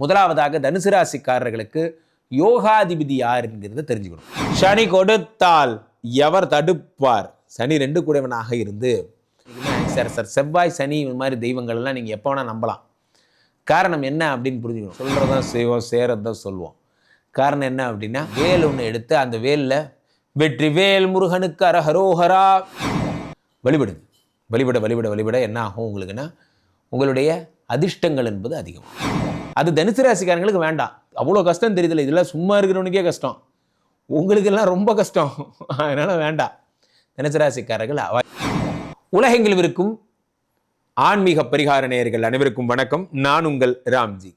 முதலாவதாக தனுசு ராசிக்காரர்களுக்கு யோகாதிபதி யாருங்கிறத தெரிஞ்சுக்கணும். சனி கொடுத்தால் எவர் தடுப்பார்? சனி ரெண்டு கூடவனாக இருந்து. Sir sir. செவ்வாய் சனி இந்த மாதிரி தெய்வங்கள்லாம் நீங்கள் எப்போ வேணால் நம்பலாம். காரணம் என்ன அப்படின்னு புரிஞ்சுக்கணும். சொல்கிறதான் செய்வோம் சேரதான் சொல்லுவோம் காரணம் என்ன அப்படின்னா வேல் ஒன்று எடுத்து அந்த வேலில் வெற்றி வேல் முருகனுக்கு அரஹரோஹரா. வழிபடுது வழிபட வழிபட வழிபட என்ன ஆகும் உங்களுக்குன்னா உங்களுடைய அதிர்ஷ்டங்கள் என்பது அதிகம். அது தனுசு ராசிக்காரங்களுக்கு வேண்டாம். அவ்வளோ கஷ்டம் தெரியுதுல்ல இதெல்லாம் சும்மா இருக்கிறவனுக்கே கஷ்டம். உங்களுக்கெல்லாம் ரொம்ப கஷ்டம். அதனால் வேண்டாம். தனுசு ராசிக்காரர்கள் அவ உலகெங்கிலும் இருக்கும் ஆன்மீக பரிகார நேயர்கள் அனைவருக்கும் வணக்கம். நான் உங்கள் ராம்ஜி.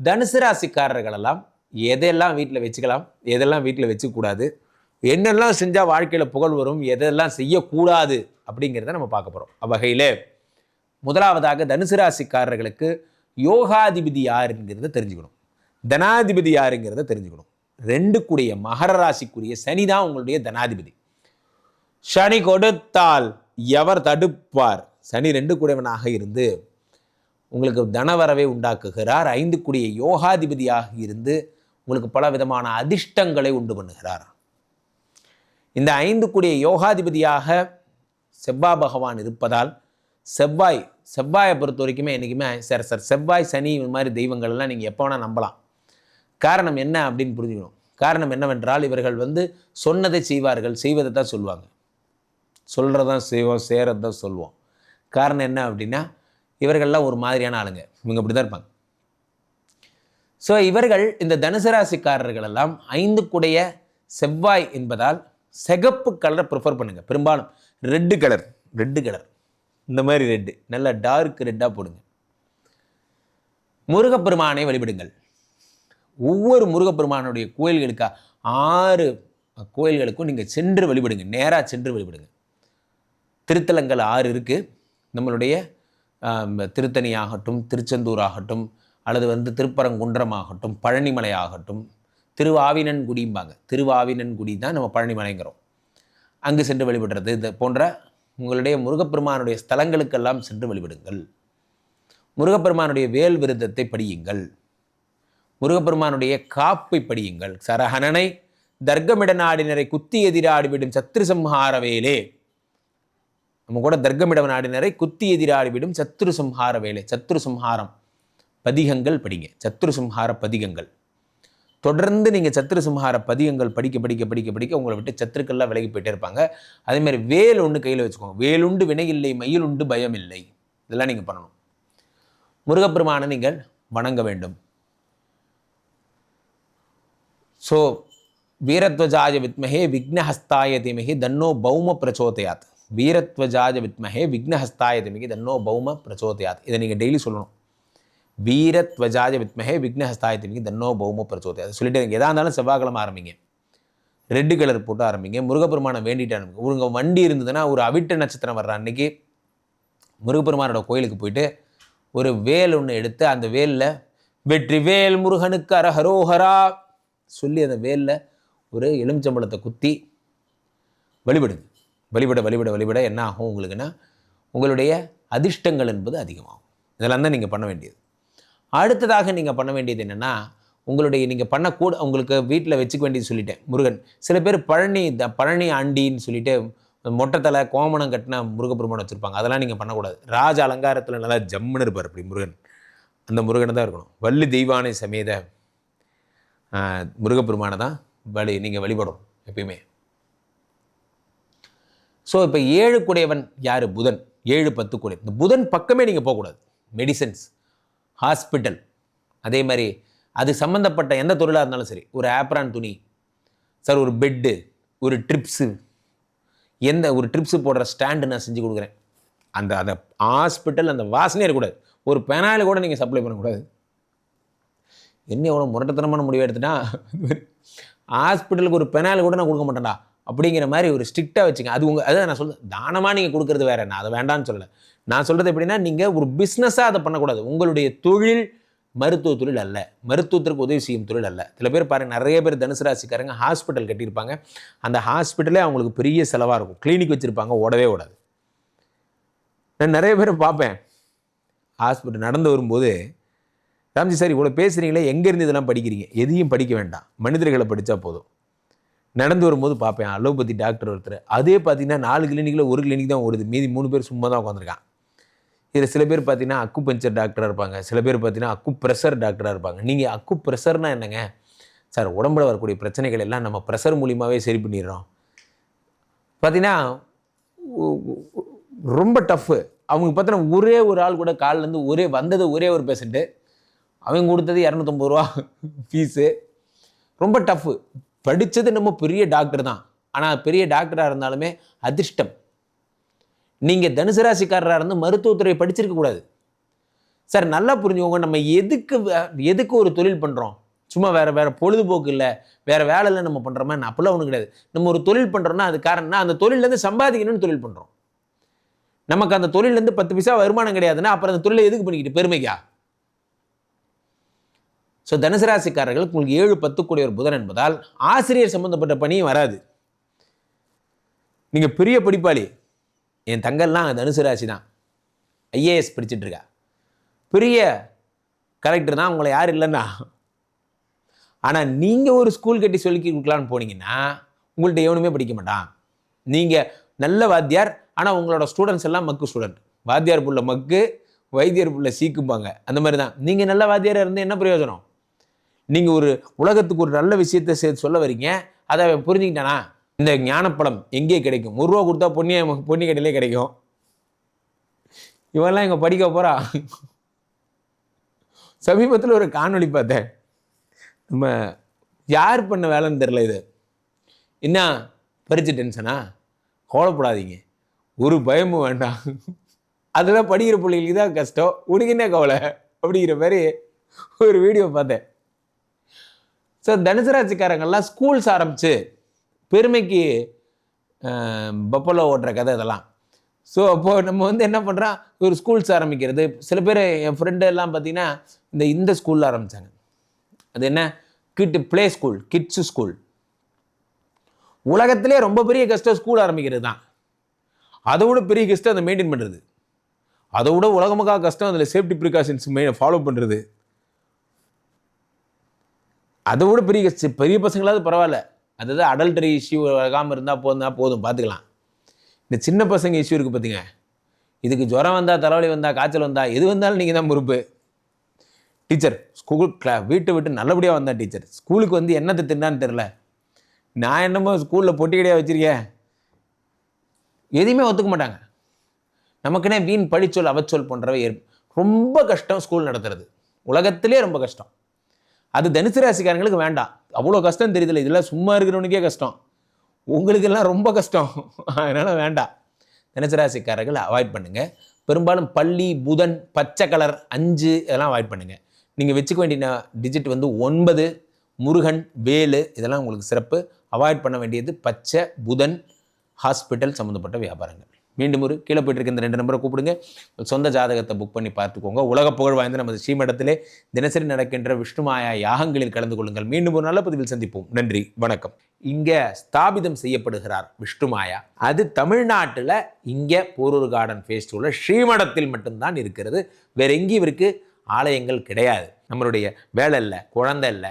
தனுசு ராசிக்காரர்களெல்லாம் எதெல்லாம் வீட்டில் வச்சுக்கலாம் எதெல்லாம் வீட்டில் வச்சுக்கூடாது என்னெல்லாம் செஞ்சால் வாழ்க்கையில் புகழ் வரும் எதெல்லாம் செய்யக்கூடாது அப்படிங்கிறத நம்ம பார்க்க போகிறோம் அவ்வகையில் முதலாவதாக தனுசு ராசிக்காரர்களுக்கு யோகாதிபதி யாருங்கிறத தெரிஞ்சுக்கணும். தனாதிபதி யாருங்கிறத தெரிஞ்சுக்கணும். ரெண்டு கூடிய மகர ராசிக்குரிய சனி தான் உங்களுடைய தனாதிபதி. சனி கொடுத்தால் எவர் தடுப்பார்? சனி ரெண்டு கூடவனாக இருந்து உங்களுக்கு தனவரவை உண்டாக்குகிறார். ஐந்து கூடிய யோகாதிபதியாக இருந்து உங்களுக்கு பல விதமான அதிர்ஷ்டங்களை உண்டு பண்ணுகிறார். இந்த ஐந்து கூடிய யோகாதிபதியாக செவ்வாய் பகவான் இருப்பதால் செவ்வாய் செவ்வாயை பொறுத்த வரைக்குமே என்றைக்குமே சார் சார் செவ்வாய் சனி இந்த மாதிரி தெய்வங்கள்லாம் நீங்கள் எப்போ வேணால் நம்பலாம். காரணம் என்ன அப்படின்னு புரிஞ்சுக்கணும். காரணம் என்னவென்றால் இவர்கள் வந்து சொன்னதை செய்வார்கள் செய்வதை தான் சொல்லுவாங்க. சொல்கிறதான் செய்வோம் சேரது தான் சொல்லுவோம் காரணம் என்ன அப்படின்னா இவர்கள்லாம் ஒரு மாதிரியான ஆளுங்க. இவங்க அப்படி தான் இருப்பாங்க. ஸோ இவர்கள் இந்த தனுசு எல்லாம் ஐந்து குடைய செவ்வாய் என்பதால் சிகப்பு கலரை ப்ரிஃபர் பண்ணுங்கள் பெரும்பாலும் ரெட்டு கலர் ரெட்டு கலர் இந்த மாதிரி ரெட்டு. நல்ல டார்க் ரெட்டாக போடுங்க. முருகப்பெருமானை வழிபடுங்கள். ஒவ்வொரு முருகப்பெருமானுடைய கோயில்களுக்கா ஆறு கோயில்களுக்கும் நீங்கள் சென்று வழிபடுங்க. நேராக சென்று வழிபடுங்க. திருத்தலங்கள் ஆறு இருக்குது நம்மளுடைய திருத்தணி ஆகட்டும் திருச்செந்தூர் ஆகட்டும் அல்லது வந்து திருப்பரங்குன்றம் ஆகட்டும் பழனிமலை ஆகட்டும் திருவாவினன்குடிம்பாங்க. திருவாவினன்குடி தான் நம்ம பழனிமலைங்கிறோம். அங்கு சென்று வழிபடுறது இது போன்ற உங்களுடைய முருகப்பெருமானுடைய ஸ்தலங்களுக்கெல்லாம் சென்று வழிபடுங்கள். முருகப்பெருமானுடைய வேல் விருதத்தை படியுங்கள். முருகப்பெருமானுடைய காப்பை படியுங்கள். சரஹணனை தர்க்கமிட நாடினரை குத்தி எதிராடிவிடும் சத்ரு சம்ஹார வேலே நம்ம கூட தர்க்கமிட நாடினரை குத்தி எதிராடிவிடும் சத்ரு சம்ஹார வேலை சத்ரு சம்ஹாரம் பதிகங்கள் படிங்க. சத்ரு சம்ஹார பதிகங்கள். தொடர்ந்து நீங்கள் சத்ரு சம்ஹார பதியங்கள் படிக்க படிக்க படிக்க படிக்க உங்களை விட்டு சத்துருக்கள்லாம் விலகி போயிட்டே இருப்பாங்க. அதேமாதிரி வேல் ஒன்று கையில் வச்சுக்கோங்க. வேலுண்டு வினை இல்லை மயில் உண்டு பயம் இல்லை. இதெல்லாம் நீங்கள் பண்ணணும். முருகப்பெருமானை நீங்கள் வணங்க வேண்டும். ஸோ வீரத்வஜாய வித்மஹே விக்னஹஸ்தாய தீமஹி தன்னோ பௌம பிரச்சோதயாத். வீரத்வஜாய வித்மஹே விக்னஹஸ்தாய தீமஹி தன்னோ பௌம பிரச்சோதயாத். இதை நீங்கள் டெய்லி சொல்லணும். வீரத்வஜாய வித்மஹே விக்னஹஸ்தாய தீமஹி தன்னோ பௌம அதை சொல்லிட்டு எதாக எதா இருந்தாலும் செவ்வாய்க்கிழமை ஆரம்பிங்க. ரெட்டு கலர் போட்டு ஆரம்பிங்க. முருகப்பெருமானை வேண்டிட்டு ஆரம்பிங்க. உங்கள் வண்டி இருந்ததுன்னா ஒரு அவிட்ட நட்சத்திரம் வர்ற அன்னைக்கு முருகப்பெருமானோட கோயிலுக்கு போயிட்டு ஒரு வேல் ஒன்று எடுத்து அந்த வேலில் வெற்றி வேல் முருகனுக்கு அரஹரோஹரா சொல்லி அந்த வேலில் ஒரு எலுமிச்சம்பழத்தை குத்தி வழிபடுங்க. வழிபட வழிபட வழிபட என்ன ஆகும் உங்களுக்குன்னா உங்களுடைய அதிர்ஷ்டங்கள் என்பது அதிகமாகும். இதெல்லாம் தான் நீங்கள் பண்ண வேண்டியது. அடுத்ததாக நீங்கள் பண்ண வேண்டியது என்னென்னா உங்களுடைய நீங்கள் பண்ணக்கூட உங்களுக்கு வீட்டில் வச்சுக்க வேண்டியது சொல்லிட்டேன். முருகன் சில பேர் பழனி த பழனி ஆண்டின்னு சொல்லிட்டு மொட்டைத்தலை கோமணம் கட்டின முருகப்பெருமான் வச்சுருப்பாங்க. அதெல்லாம் நீங்கள் பண்ணக்கூடாது. ராஜ அலங்காரத்தில் நல்லா ஜம்முன்னு இருப்பார் அப்படி முருகன். அந்த முருகனை தான் இருக்கணும். வள்ளி தெய்வானை சமேத முருகப்பெருமானை தான் வழி நீங்கள் வழிபடும் எப்பயுமே. ஸோ இப்போ ஏழு குடையவன் யார்? புதன். ஏழு பத்து குடை. இந்த புதன் பக்கமே நீங்கள் போகக்கூடாது. Medicines hospital. அதே மாதிரி அது சம்மந்தப்பட்ட எந்த தொழிலாக இருந்தாலும் சரி ஒரு ஆப்ரான் துணி சார் ஒரு பெட்டு ஒரு ட்ரிப்ஸு எந்த ஒரு ட்ரிப்ஸு போடுற ஸ்டாண்டு நான் செஞ்சு கொடுக்குறேன். அந்த அந்த ஹாஸ்பிட்டல் அந்த வாசனையே இருக்கக்கூடாது. ஒரு பெனாயில் கூட நீங்கள் சப்ளை பண்ணக்கூடாது. என்ன எவ்வளோ முரட்டத்தனமான முடிவு எடுத்துட்டா? ஹாஸ்பிட்டலுக்கு ஒரு பெனாயில் கூட நான் கொடுக்க மாட்டேன்டா. அப்படிங்கிற மாதிரி ஒரு ஸ்ட்ரிக்டாக வச்சுங்க. அது உங்கள் அதான் நான் சொல்ல தானமாக நீங்கள் கொடுக்குறது வேறு? நான் அதை வேண்டாம்னு சொல்லலை. நான் சொல்கிறது எப்படின்னா நீங்கள் ஒரு பிஸ்னஸாக அதை பண்ணக்கூடாது. உங்களுடைய தொழில் மருத்துவ தொழில் அல்ல. மருத்துவத்திற்கு உதவி செய்யும் தொழில் அல்ல. சில பேர் பாருங்க நிறைய பேர் தனுசு ராசிக்காரங்க ஹாஸ்பிட்டல் கட்டியிருப்பாங்க. அந்த ஹாஸ்பிட்டலே அவங்களுக்கு பெரிய செலவாக இருக்கும். கிளினிக் வச்சுருப்பாங்க ஓடவே ஓடாது. நான் நிறைய பேர் பார்ப்பேன். ஹாஸ்பிட்டல் நடந்து வரும்போது ராம்ஜி சார் இவ்வளோ பேசுகிறீங்களே எங்கேருந்து இதெல்லாம் படிக்கிறீங்க? எதையும் படிக்க வேண்டாம். மனிதர்களை படித்தா போதும். நடந்து வரும்போது பார்ப்பேன். அலோபதி டாக்டர் ஒருத்தர். அதே பார்த்தீங்கன்னா நாலு கிளினிக்கில் ஒரு கிளினிக் தான் ஓடுது. மீதி மூணு பேர் சும்மா தான் உட்காந்துருக்கான் இதில் சில பேர் பார்த்தீங்கன்னா அக்கு பஞ்சர் டாக்டராக இருப்பாங்க. சில பேர் பார்த்தீங்கன்னா அக்கு ப்ரெஷர் டாக்டராக இருப்பாங்க. நீங்கள் அக்கு ப்ரெஷர்னா என்னங்க? சார் உடம்புல வரக்கூடிய பிரச்சனைகள் எல்லாம் நம்ம ப்ரெஷர் மூலியமாகவே சரி பண்ணிடுறோம். பார்த்தீங்கன்னா ரொம்ப டஃப்பு அவங்க பார்த்தீங்கன்னா ஒரே ஒரு ஆள் கூட காலிலேருந்து ஒரே வந்தது ஒரே ஒரு பேஷண்ட்டு அவங்க கொடுத்தது இரநூத்தம்பது ரூபா ஃபீஸு ரொம்ப டஃப்பு படித்தது நம்ம பெரிய டாக்டர் தான். ஆனால் பெரிய டாக்டராக இருந்தாலுமே அதிர்ஷ்டம். நீங்கள் தனுசு ராசிக்காரராக இருந்து மருத்துவத்துறை படிச்சிருக்கக்கூடாது சார் நல்லா புரிஞ்சுக்கோங்க நம்ம எதுக்கு வே- எதுக்கு ஒரு தொழில் பண்ணுறோம் சும்மா வேறு வேறு பொழுதுபோக்கு இல்லை வேறு வேலை இல்லை நம்ம பண்ணுறோமா அப்பெல்லாம் ஒன்றும் கிடையாது. நம்ம ஒரு தொழில் பண்ணுறோம்னா அது காரணம்னா அந்த தொழிலேருந்து சம்பாதிக்கணும்னு தொழில் பண்ணுறோம் நமக்கு அந்த தொழிலேருந்து பத்து பைசா வருமானம் கிடையாதுன்னா அப்புறம் அந்த தொழிலை எதுக்கு பண்ணிக்கிட்டு? பெருமைக்கா? ஸோ தனுசு ராசிக்காரர்கள் உங்களுக்கு ஏழு பத்து கூடிய ஒரு புதன் என்பதால் ஆசிரியர் சம்பந்தப்பட்ட பணியும் வராது. நீங்கள் பெரிய படிப்பாளி. என் தங்கெல்லாம் தனுசு ராசி தான் ஐஏஎஸ் படிச்சிட்டு இருக்கா. பெரிய கலெக்டர் தான் உங்களை யார் இல்லைன்னா. ஆனால் நீங்கள் ஒரு ஸ்கூல் கட்டி சொல்லி கொடுக்கலான்னு போனீங்கன்னா உங்கள்கிட்ட எவனுமே படிக்க மாட்டான். நீங்கள் நல்ல வாத்தியார். ஆனால் உங்களோட ஸ்டூடெண்ட்ஸ் எல்லாம் மக்கு ஸ்டூடெண்ட் வாத்தியார் புள்ள மக்கு வைத்தியர் புள்ள சீக்கும்பாங்க. அந்த மாதிரி தான் நீங்கள் நல்ல வாத்தியாராக இருந்து என்ன பிரயோஜனம்? நீங்கள் ஒரு உலகத்துக்கு ஒரு நல்ல விஷயத்தை சேர்த்து சொல்ல வரீங்க அதை அவன் புரிஞ்சுக்கிட்டானா? இந்த ஞானப்பழம் எங்கே கிடைக்கும்? ஒரு ரூபா கொடுத்தா பொன்னிய பொன்னி கடையிலே கிடைக்கும். இவெல்லாம் இங்கே படிக்க போகிறா சமீபத்தில் ஒரு காணொலி பார்த்தேன். நம்ம யார் பண்ண வேலைன்னு தெரில இது. என்ன? பறிச்சு டென்ஷனா கவலைப்படாதீங்க. ஒரு பயமும் வேண்டாம். அதெல்லாம் படிக்கிற பிள்ளைகளுக்கு தான் கஷ்டம். உனக்கு என்ன கவலை? அப்படிங்கிற மாதிரி ஒரு வீடியோ பார்த்தேன். ஸோ தனுசுராசிக்காரங்கள்லாம் ஸ்கூல்ஸ் ஆரம்பித்து பெருமைக்கு பப்பலோ ஓட்டுற கதை இதெல்லாம். ஸோ அப்போது நம்ம வந்து என்ன பண்ணுறோம் ஒரு ஸ்கூல்ஸ் ஆரம்பிக்கிறது. சில பேர் என் ஃப்ரெண்டு எல்லாம் பார்த்தீங்கன்னா இந்த இந்த ஸ்கூலில் ஆரம்பித்தாங்க அது என்ன? Kid play school kids school உலகத்திலே ரொம்ப பெரிய கஷ்டம் ஸ்கூல் ஆரம்பிக்கிறது தான். அதை விட பெரிய கஷ்டம் அதை மெயின்டைன் பண்ணுறது அதை விட உலகமுக்கா கஷ்டம் அதில் சேஃப்டி ப்ரிகாஷன்ஸ் மெயின் ஃபாலோ பண்ணுறது அதை விட பெரிய பெரிய பசங்களாவது பரவாயில்ல. அதாவது அடல்டரி இஷ்யூ ஆகாமல் இருந்தால் போதும் போதும் பார்த்துக்கலாம் இந்த சின்ன பசங்க இஷ்யூ இருக்குது பார்த்துங்க இதுக்கு ஜுரம் வந்தால் தலைவலி வந்தால் காய்ச்சல் வந்தால் எது வந்தாலும் நீங்கள் தான் பொறுப்பு. டீச்சர் ஸ்கூல் கிளா வீட்டை விட்டு நல்லபடியாக வந்தேன் டீச்சர் ஸ்கூலுக்கு வந்து என்னத்தை தின்னான்னு தெரில நான் என்னமோ ஸ்கூலில் பொட்டி கிடையாது வச்சுருக்கேன். எதையுமே ஒத்துக்க மாட்டாங்க. நமக்குன்னே வீண் படிச்சொல் அவச்சொல் போன்றவை ரொம்ப கஷ்டம் ஸ்கூல் நடத்துறது. உலகத்திலே ரொம்ப கஷ்டம். அது தனுசு ராசிக்காரங்களுக்கு வேண்டாம். அவ்வளோ கஷ்டம் தெரியுதுல்ல இதெல்லாம் சும்மா இருக்கிறவனுக்கே கஷ்டம். உங்களுக்கெல்லாம் ரொம்ப கஷ்டம். அதனால் வேண்டாம். தனுசு ராசிக்காரர்கள் அவாய்ட் பண்ணுங்கள் பெரும்பாலும் பள்ளி புதன் பச்சை கலர் அஞ்சு இதெல்லாம் அவாய்ட் பண்ணுங்கள் நீங்கள் வச்சுக்க வேண்டிய டிஜிட் வந்து ஒன்பது முருகன் வேலு இதெல்லாம் உங்களுக்கு சிறப்பு. அவாய்ட் பண்ண வேண்டியது பச்சை புதன் ஹாஸ்பிட்டல் சம்மந்தப்பட்ட வியாபாரங்கள். மீண்டும் ஒரு கீழே போயிட்டு இருக்க இந்த ரெண்டு நம்பரை கூப்பிடுங்க. சொந்த ஜாதகத்தை புக் பண்ணி பார்த்துக்கோங்க. உலக புகழ் வாய்ந்த நமது ஸ்ரீமடத்திலே தினசரி நடக்கின்ற விஷ்ணுமாயா யாகங்களில் கலந்து கொள்ளுங்கள். மீண்டும் ஒரு நல்ல பதிவில் சந்திப்போம். நன்றி வணக்கம். இங்கே ஸ்தாபிதம் செய்யப்படுகிறார் விஷ்ணுமாயா அது தமிழ்நாட்டில் இங்கே போரூர் கார்டன் ஃபேஸ்டிவலில் ஸ்ரீமடத்தில் மட்டும்தான் இருக்கிறது. வேற எங்கேயும் இவருக்கு ஆலயங்கள் கிடையாது. நம்மளுடைய வேலை இல்லை குழந்தை இல்லை